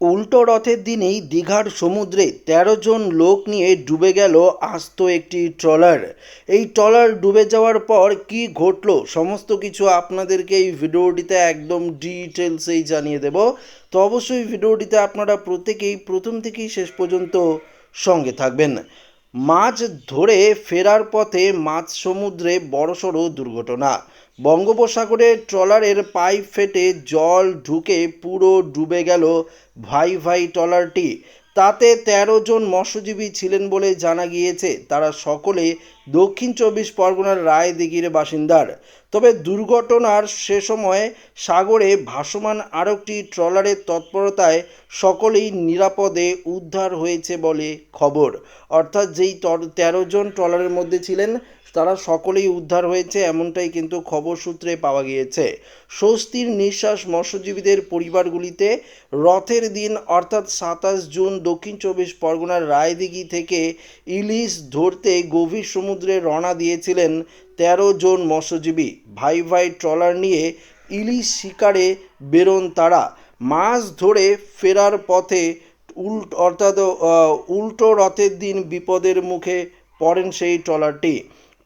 উল্টো রথের দিনেই দীঘার সমুদ্রে তেরো জন লোক নিয়ে ডুবে গেল আস্ত একটি ট্রলার। এই ট্রলার ডুবে যাওয়ার পর কি ঘটলো সমস্ত কিছু আপনাদেরকে এই ভিডিওটিতে একদম ডিটেলসেই জানিয়ে দেব। তো অবশ্যই ভিডিওটিতে আপনারা প্রত্যেকেই প্রথম থেকেই শেষ পর্যন্ত সঙ্গে থাকবেন। মাছ ধরে ফেরার পথে মাছ সমুদ্রে বড়সড় দুর্ঘটনা। বঙ্গোপসাগরে ট্রলারের পাইপ ফেটে জল ঢুকে পুরো ডুবে গেল ভাই ভাই ট্রলারটি। তাতে তেরো জন মৎস্যজীবী ছিলেন বলে জানা গিয়েছে। তারা সকলে দক্ষিণ চব্বিশ পরগনার রায়দিঘির বাসিন্দার। তবে দুর্ঘটনার সে সময় সাগরে ভাসমান আরেকটি ট্রলারের তৎপরতায় সকলেই নিরাপদে উদ্ধার হয়েছে বলে খবর। অর্থাৎ যেই তেরো জন ট্রলারের মধ্যে ছিলেন তারা সকলেই উদ্ধার হয়েছে, এমনটাই কিন্তু খবর সূত্রে পাওয়া গিয়েছে। স্বস্তির নিঃশ্বাস মৎস্যজীবীদের পরিবারগুলিতে। রথের দিন, অর্থাৎ সাতাশ জুন, দক্ষিণ চব্বিশ পরগনার রায়দিঘি থেকে ইলিশ ধরতে গভীর সমুদ্রে রওনা দিয়েছিলেন তেরো জন মৎস্যজীবী। ভাই ভাই ট্রলার নিয়ে ইলিশ শিকারে বেরোন তারা। মাছ ধরে ফেরার পথে উল্ট, অর্থাৎ উল্টো রথের দিন বিপদের মুখে পড়েন সেই ট্রলারটি।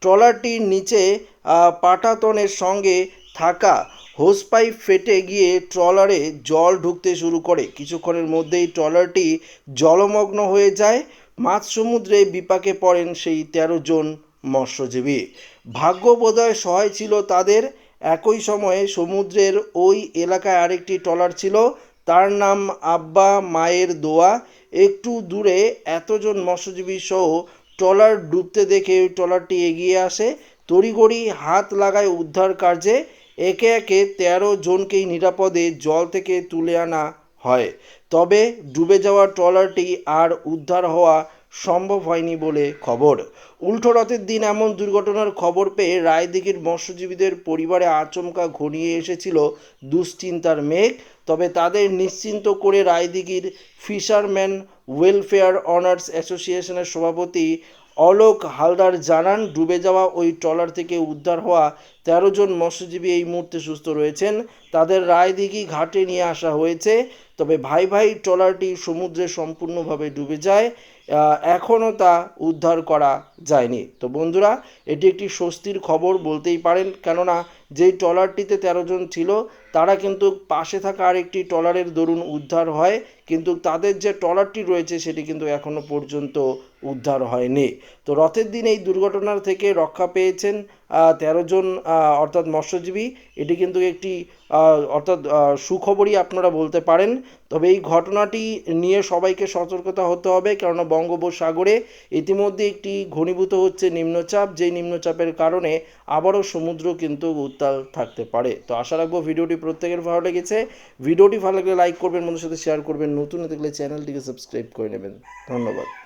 ট্রলারটির নিচে পাটাতনের সঙ্গে থাকা হোস পাইপ ফেটে গিয়ে ট্রলারে জল ঢুকতে শুরু করে। কিছুক্ষণের মধ্যেই ট্রলারটি জলমগ্ন হয়ে যায়। মাঝ সমুদ্রে বিপাকে পড়েন সেই তেরো জন মৎস্যজীবী। ভাগ্য বোধহয় সহায় ছিল তাদের। একই সময়ে সমুদ্রের ওই এলাকায় আরেকটি ট্রলার ছিল। তার নাম আব্বা মায়ের দোয়া। একটু দূরে এতজন মৎস্যজীবী সহ ট্রলার ডুবতে দেখে ওই ট্রলারটি এগিয়ে আসে। তড়িঘড়ি হাত লাগায় উদ্ধার কার্যে একে একে তেরো জনকেই নিরাপদে জল থেকে তুলে আনা হয়। তবে ডুবে যাওয়া ট্রলারটি আর উদ্ধার হওয়া সম্ভব হয়নি বলে খবর। উল্টো রথের দিন এমন দুর্ঘটনার খবর পেয়ে রায়দিঘির মৎস্যজীবীদের পরিবারে আচমকা ঘনিয়ে এসেছিল দুশ্চিন্তার মেঘ। তবে তাদের নিশ্চিন্ত করে রায়দিঘির ফিশারম্যান ওয়েলফেয়ার অনার্স অ্যাসোসিয়েশনের সভাপতি অলোক হালদার জানান, ডুবে যাওয়া ওই ট্রলার থেকে উদ্ধার হওয়া তেরো জন মৎস্যজীবী এই মুহূর্তে সুস্থ রয়েছেন। তাদের রায়দিঘি ঘাটে নিয়ে আসা হয়েছে। তবে ভাই ভাই ট্রলারটি সমুদ্রে সম্পূর্ণভাবে ডুবে যায়। এখনও তা উদ্ধার করা যায়নি। তো বন্ধুরা, এটি একটি স্বস্তির খবর বলতেই পারেন, কেননা যেই ট্রলারটিতে তেরো জন ছিল, তারা কিন্তু পাশে থাকা আরেকটি ট্রলারের দরুন উদ্ধার হয়, কিন্তু তাদের যে ট্রলারটি রয়েছে, সেটি কিন্তু এখনও পর্যন্ত উদ্ধার হয়নি। তো রথের দিন এই দুর্ঘটনার থেকে রক্ষা পেয়েছেন তেরো জন অর্থাৎ মৎস্যজীবী। এটি কিন্তু একটি অর্থাৎ সুখবরই আপনারা বলতে পারেন। তবে এই ঘটনাটি নিয়ে সবাইকে সতর্কতা হতে হবে, কেননা বঙ্গোপসাগরে ইতিমধ্যে একটি ঘনীভূত হচ্ছে নিম্নচাপ, যেই নিম্নচাপের কারণে আবারও সমুদ্র কিন্তু উত্তাল থাকতে পারে। তো আশা রাখব ভিডিওটি প্রত্যেকের ভালো লেগেছে। ভিডিওটি ভালো লাগলে লাইক করবেন বন্ধুর সাথে শেয়ার করবেন। নতুন দেখলে চ্যানেলটিকে সাবস্ক্রাইব করে নেবেন। ধন্যবাদ।